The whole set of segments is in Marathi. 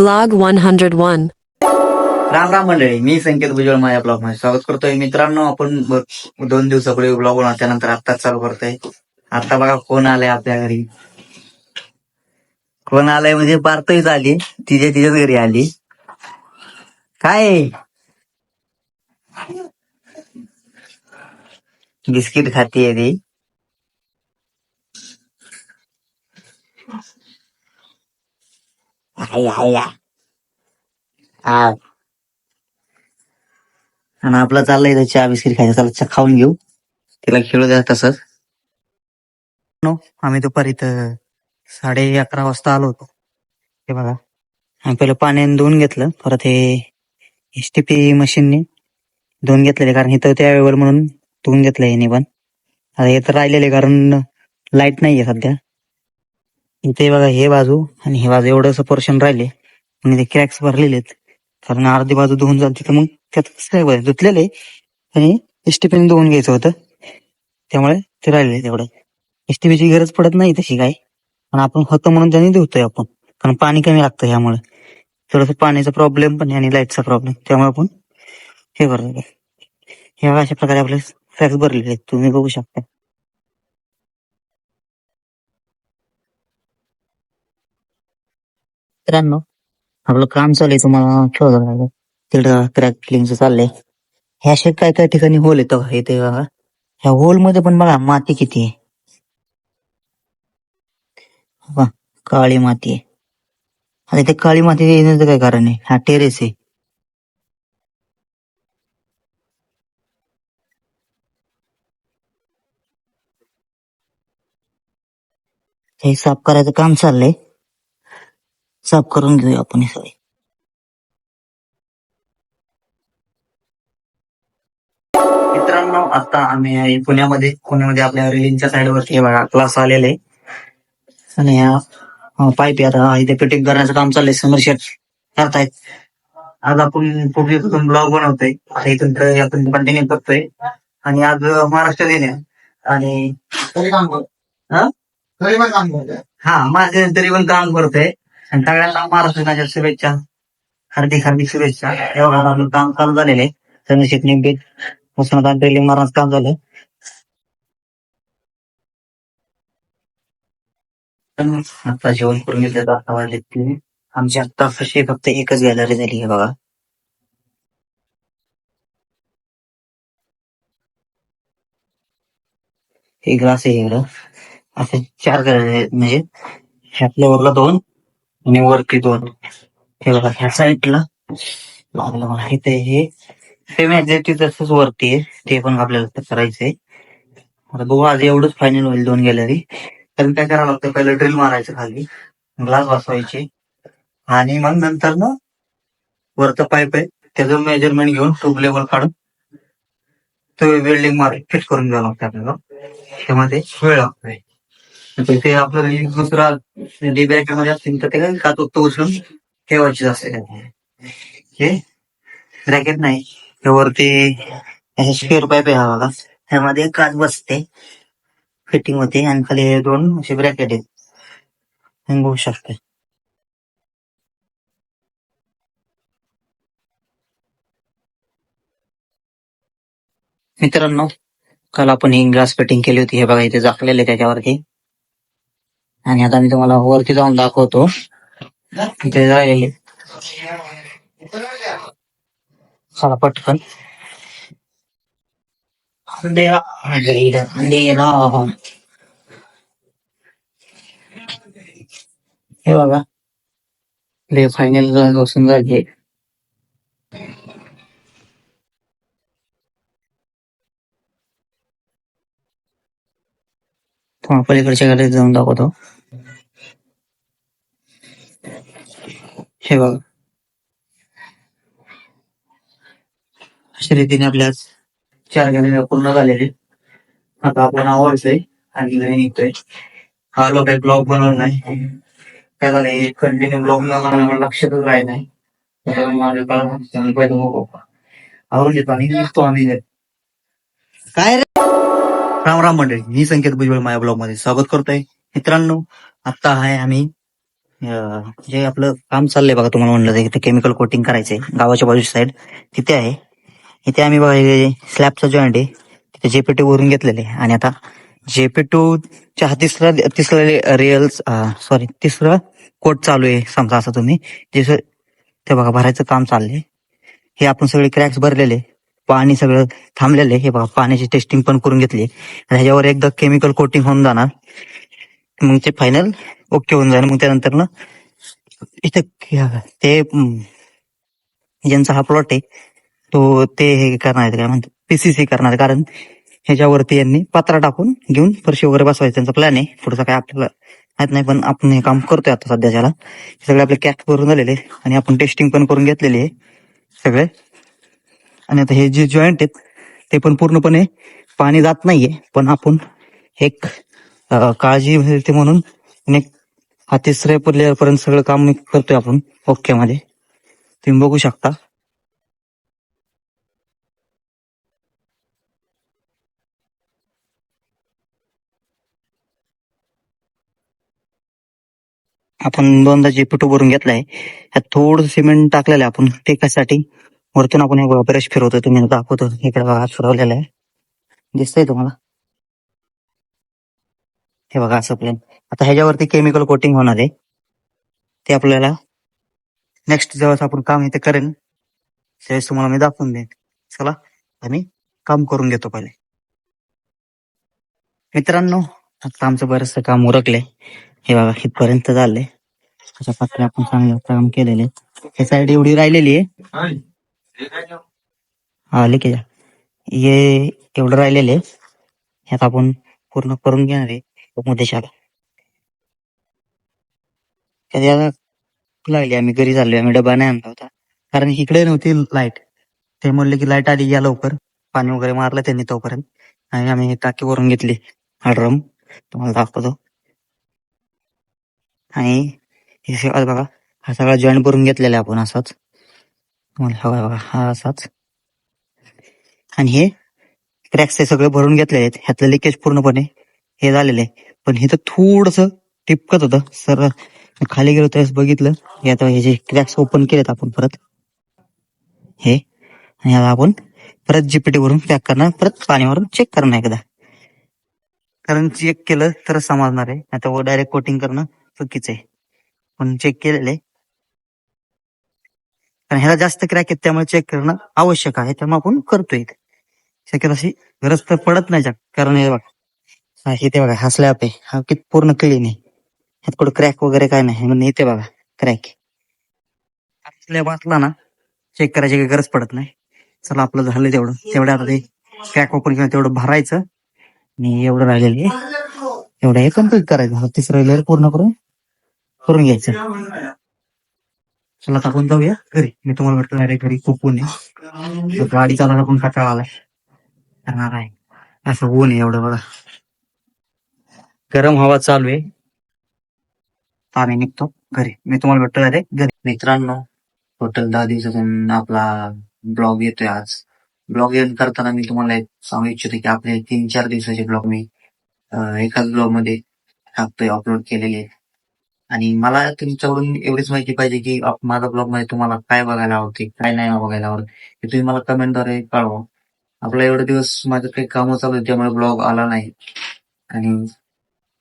Vlog 101. राम राम मंडळी मी संकेत भुजबळ माझ्या ब्लॉगमध्ये स्वागत करतोय. मित्रांनो आपण ब- दोन दिवसापूर्वी ब्लॉग बनवला त्यानंतर आत्ताच चालू करतोय. आता बघा कोण आलंय आपल्या घरी? कोण आलंय म्हणजे पार्तच आली तिच्या तिच्याच घरी आली. काय? बिस्किट खातीये ती. हल्ला हल्ला हाय. आणि आपला चाललंय इथं चहा बिस्किट खायचं. चला चहा खाऊन घेऊ. तिला खेळू द्या तसंच. नो आम्ही दुपारी इथं साडे अकरा वाजता आलो होतो. हे बघा. आम्ही पहिलं पाण्याने धुवून घेतलं. परत हे एस टी पी मशीनने धुवून घेतलेले. कारण इथं त्या वेळेवर म्हणून धुवून घेतलं याने पण आता हे तर राहिलेले कारण लाइट नाहीये सध्या. इथे बघा हे बाजू आणि हे बाजू एवढंसं पोर्शन राहिले. आणि ते क्रॅक्स भरलेले आहेत कारण अर्धी बाजू धुवून जाते तर मग त्यात काय धुतलेले. आणि एसटीपीने धुवून घ्यायचं होतं. त्यामुळे ते राहिले तेवढं एसटीपीची गरज पडत नाही तशी काय. पण आपण होतं म्हणून त्यांनी धुतोय आपण. कारण पाणी कमी लागतं ह्यामुळे. थोडस पाण्याचा प्रॉब्लेम पण आहे आणि लाईटचा प्रॉब्लेम त्यामुळे आपण हे करतो हे बघा अशा प्रकारे आपले क्रॅक्स भरलेले आहेत. तुम्ही बघू शकता. मित्रांनो आपलं काम चालू आहे तुम्हाला शोधायला तिकडं क्रॅक फिलिंगचं चाललंय. ह्या असे काय काय ठिकाणी होल येतं इथे बघा ह्या होलमध्ये पण बघा माती किती आहे. काळी माती आहे. आता इथे काळी माती येण्याचं काय कारण आहे? हा टेरेस आहे. हे साफ करायचं काम चाललंय. साफ करून घेऊया आपण हे. सगळे मित्रांनो आता आम्ही आहे पुण्यामध्ये. पुण्यामध्ये आपल्या रेलिंगच्या साईडवरती हे बघा क्लास आलेले आणि ह्या पाईप आता. इथे फिटिंग करण्याचं काम चाललंय. समर शेट करतायत. आज आपण पुढे ब्लॉग बनवतोय. आता इथून आपण कंटिन्यू करतोय. आणि आज महाराष्ट्र दिन आहे आणि तरी काम करतो हा? तरी पण काम करतो हा माझे तरी पण काम करतोय. आणि सगळ्यांना महाराष्ट्र दिनाच्या शुभेच्छा. हार्दिक हार्दिक शुभेच्छा. एवढा आपलं काम चालू झालेले आहे. चंद्रशेख निंबे उस्मानाबाद ड्रिलिंग मारण्याचं काम झालं. आता जेवण करून घेतलं आता वाजले तीन आमची आता कशी फक्त एकच गॅलरी झाली आहे बघा. हे ग्लास आहे इकडं असे चार गॅलरी म्हणजे ह्या फ्लोअरला दोन आणि वरती दोन. हे बघा ह्या साईडला लागलं मला इथे हे. सेम एक्झॅक्टली तसंच वरती आहे. ते पण आपल्याला करायचंय. आता बघू आज एवढंच फायनल होईल दोन गॅलरी कारण काय करावं लागतं? पहिलं ड्रिल मारायचं खाली. ग्लास बसवायचे. आणि मग नंतर ना वरचा पाईप आहे त्याचं मेजरमेंट घेऊन ट्यूब लेवल काढून तो वेल्डिंग मार फिट करून घ्यावं लागतं आपल्याला. त्यामध्ये वेळ लागतोय. ते आपलं रिलीज दुसरा डीबॅकमध्ये असतील तर ते काय का तो उचलून ठेवायची असते हे ब्रॅकेट नाही. हे वरती स्क्वेअर पाईप आहे हा बघा. ह्यामध्ये काच बसते. फिटिंग होते आणि खाली हे दोन असे ब्रॅकेट आहेत. बघू शकते. मित्रांनो काल आपण ही ग्लास फिटिंग केली होती. हे बघा इथे झाकलेले त्याच्यावरती. आणि आता मी तुम्हाला वरती जाऊन दाखवतो. इथे राहिलेले. चला पटकन. अंधेरा अंधेरा हे बघा. ले फायनल बसून झाली. तुम्हाला पलीकडच्या गाडीत जाऊन दाखवतो. हे बघा. अशा रीतीने आपल्या चार गाड्या पूर्ण झालेले. आता आपण आवडतोय आणि घरी निघतोय. हा लोक काही ब्लॉग बनवला नाही. काय झालंय? कंटिन्यू ब्लॉग न बनवण्यावर लक्षातच राही नाही. माझ्या काळात त्यामुळे पहिलं आणि निघतो आम्ही काय रे? राम राम मंडळी मी संकेत भुजबळ माझ्या ब्लॉगमध्ये स्वागत करतोय. मित्रांनो आता आहे आम्ही जे आपलं काम चाललंय बघा तुम्हाला म्हणलं ते केमिकल कोटिंग करायचंय गावाच्या बाजूची साईड तिथे आहे. इथे आम्ही बघा स्लॅबचा जॉईंट आहे. तिथे जेपीटी वरून घेतलेले आणि आता जेपीटू च्या हा तिसरा तिसरा रिअल सॉरी तिसरं कोट चालू आहे. समजा असं तुम्ही जसं ते बघा भरायचं काम चाललंय. हे आपण सगळे क्रॅक्स भरलेले पाणी सगळं थांबलेले हे बघा पाण्याची टेस्टिंग पण करून घेतली आणि ह्याच्यावर एकदा केमिकल कोटिंग होऊन जाणार. मग ते फायनल ओके होऊन जाईल. मग त्यानंतर ना इथं ते ज्यांचा हा प्लॉट आहे तो ते हे करणार आहेत. काय म्हणतात? पीसीसी करणार कारण ह्याच्यावरती यांनी पत्रा टाकून घेऊन फरशी वगैरे बसवायचं. त्यांचा प्लॅन आहे. पुढचा काय आपल्याला माहीत नाही. पण आपण हे काम करतोय आता सध्याच्याला सगळे आपले कॅप करून झालेले आणि आपण टेस्टिंग पण करून घेतलेली आहे. सगळे. आणि आता हे जे जॉईंट आहेत ते पण पूर्णपणे पाणी जात नाहीये पण आपण एक काळजी मिळते म्हणून एक हा तिसऱ्या लेअर पर्यंत सगळं काम करतोय आपण ओके मध्ये. तुम्ही बघू शकता. आपण दोनदा जे पिटू भरून घेतलाय ह्यात थोडं सिमेंट टाकलेलं आहे आपण ते कशासाठी? वरतून आपण एक ब्रश फिरवतो तुम्ही दाखवतो इकडे बघा फिरवलेलं आहे. दिसतंय तुम्हाला? हे बघा असं प्लेन आता ह्याच्यावरती केमिकल कोटिंग होणार आहे. ते आपल्याला नेक्स्ट जेव्हा आपण काम इथे करेन. त्यावेळेस तुम्हाला मी दाखवून देईन. चला आम्ही काम करून घेतो पहिले. मित्रांनो आता आमचं बरंचसं काम उरकले हे बघा इथपर्यंत झालंय. त्याच्या पात्र आपण चांगलं काम केलेले हे साईड एवढी राहिलेली आहे. हा लिखे ये एवढं राहिलेले ह्यात आपण पूर्ण करून घेणार आहे. मुद्देशाला कधी आता लागली आम्ही घरी चाललो आम्ही डबा नाही आणला होता. कारण इकडे नव्हती लाइट. ते म्हणले की लाइट आली या लवकर. पाणी वगैरे मारलं त्यांनी तोपर्यंत. आणि आम्ही टाकी वरून घेतली. हा ड्रम. तुम्हाला दाखवतो. आणि हे बघा हा सगळा जॉईंट करून घेतलेला आपण असाच. तुम्हाला हवा हा असाच. आणि हे क्रॅक्स हे सगळे भरून घेतले आहेत. ह्यातलं लिकेज पूर्णपणे हे झालेलं आहे. पण हे तर थोडस टिपकत होतं. सर खाली गेलो त्यावेळेस बघितलं. हे आता हे जे क्रॅक्स ओपन केलेत आपण परत हे आणि आता आपण परत जीपीटी वरून पॅक करणार परत पाण्यावरून चेक करणार एकदा. कारण चेक केलं तरच समजणार आहे. आता डायरेक्ट कोटिंग करणं चुकीचं आहे. पण चेक केलेलं आहे. कारण ह्याला जास्त क्रॅक आहेत त्यामुळे चेक करणं आवश्यक आहे. त्यामुळे आपण करतोय शक्यतो अशी गरज तर पडत नाही कारण हे बघा. हा इथे बघा हा स्लॅब आहे. हा किती पूर्ण क्लीन आहे. ह्यात कुठं क्रॅक वगैरे काय नाही. म्हणून इथे बघा क्रॅक स्लॅब वाचला ना चेक करायची काही गरज पडत नाही. चला आपलं झालं तेवढं. तेवढं आता ते क्रॅक ओपन केलं तेवढं भरायचं. आणि एवढं राहिलेलं आहे. एवढं हे कंप्लीट करायचं. तिसरं लेअर पूर्ण करून करून घ्यायचं. चला टाकून जाऊया घरी. मी तुम्हाला भेटतो डायरेक्ट घरी खूप ऊन आहे. गाडी चालवायला पण कंटाळा आलाय. करणार आहे. असं ऊन आहे एवढं बघा. गरम हवा चालू आहे. आम्ही निघतो घरी. मी तुम्हाला भेटतो डायरेक्ट घरी. मित्रांनो टोटल दहा दिवसातून आपला ब्लॉग येतोय आज. ब्लॉग येऊन करताना मी तुम्हाला एक सांगू इच्छितो की आपले तीन चार दिवसाचे ब्लॉग मी एकाच ब्लॉगमध्ये टाकतोय अपलोड केलेले. आहेत. आणि मला तुमच्याकडून एवढीच माहिती पाहिजे की आप- माझा ब्लॉगमध्ये तुम्हाला काय बघायला आवडते काय नाही बघायला आवडत हे तुम्ही मला कमेंटद्वारे कळवा. आपला एवढे दिवस माझं काही कामं चालू आहे त्यामुळे ब्लॉग आला नाही. आणि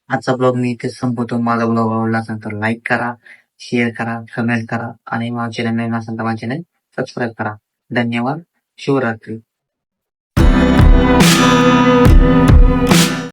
आजचा ब्लॉग मी इथे संपवतो. माझा ब्लॉग आवडला असेल तर लाईक करा शेअर करा कमेंट करा आणि माझ्या चॅनल नवीन असेल तर माझ्या चॅनल सबस्क्राईब करा. धन्यवाद. शिवरात्री